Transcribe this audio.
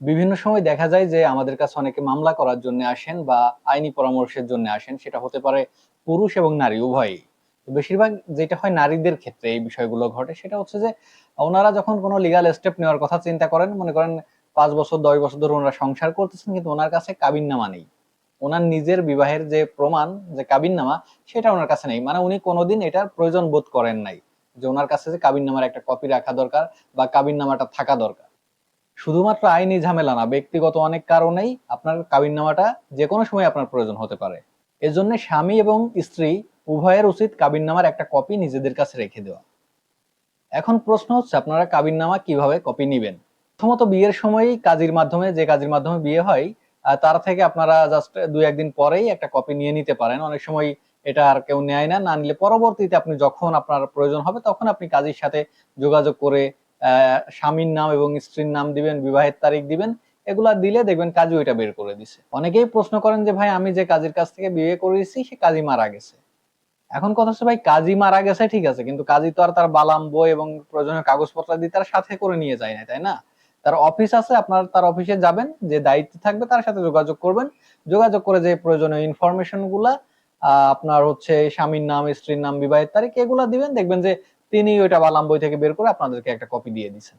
বিভিন্ন সময় দেখা যায় যে আমাদের কাছে অনেকে মামলা করার জন্য আসেন বা আইনি পরামর্শের জন্য আসেন, সেটা হতে পারে পুরুষ এবং নারী, উভয়ই। বেশিরভাগ যেটা হয় নারীদের ক্ষেত্রে এই বিষয়গুলো ঘটে, সেটা হচ্ছে যে ওনারা যখন কোনো লিগাল স্টেপ নেওয়ার কথা চিন্তা করেন, মনে করেন পাঁচ বছর, দশ বছর ধরে ওনারা সংসার করতেছেন, কিন্তু ওনার কাছে কাবিননামা নেই। ওনার নিজের বিবাহের যে প্রমাণ, যে কাবিননামা, সেটা ওনার কাছে নেই। মানে উনি কোনোদিন এটার প্রয়োজন বোধ করেন নাই যে ওনার কাছে যে কাবিননামার একটা কপি রাখা দরকার বা কাবিননামাটা থাকা দরকার। শুধুমাত্র আইনি ঝামেলা না, ব্যক্তিগত অনেক কারণেই আপনার কাবিননামাটা যে কোনো সময় আপনার প্রয়োজন হতে পারে। এজন্য স্বামী এবং স্ত্রী উভয়ের উচিত কাবিননামার একটা কপি নিজেদের কাছে রেখে দেওয়া। এখন প্রশ্ন হচ্ছে, আপনারা কাবিননামা কীভাবে কপি নিবেন? প্রথমত বিয়ের সময়ই কাজীর মাধ্যমে, যে কাজীর মাধ্যমে বিয়ে হয় তার থেকে আপনারা জাস্ট দুই একদিন পরেই একটা কপি নিয়ে নিতে পারেন। অনেক সময় এটা আর কেউ নেয় না না নিলে পরবর্তীতে আপনি যখন আপনার প্রয়োজন হবে, তখন আপনি কাজীর সাথে যোগাযোগ করে স্বামীর নাম এবং স্ত্রীর নাম দিবেন, বিবাহের তারিখ দিবেন, এগুলা দিলে দেখবেন কাজী ওইটা বের করে দিছে। অনেকেই প্রশ্ন করেন যে, ভাই, আমি যে কাজীর কাছ থেকে বিয়ে করেছি, সে কাজী মারা গেছে। এখন কথা হচ্ছে, ভাই, কাজী মারা গেছে, ঠিক আছে, কিন্তু কাজী তো আর তার বালাম বই এবং প্রয়োজনীয় কাগজপত্র দিয়ে তার সাথে করে নিয়ে যায় না তাই না? তার অফিস আছে, আপনার তার অফিসে যাবেন, যে দায়িত্ব থাকবে তার সাথে যোগাযোগ করবেন। যোগাযোগ করে যে প্রয়োজনীয় ইনফরমেশনগুলা আপনার হচ্ছে স্বামীর নাম, স্ত্রীর নাম, বিবাহের তারিখ, এগুলা দিবেন। দেখবেন যে তিনি ওইটা বালাম বই থেকে বের করে আপনাদেরকে একটা কপি দিয়ে দিচ্ছেন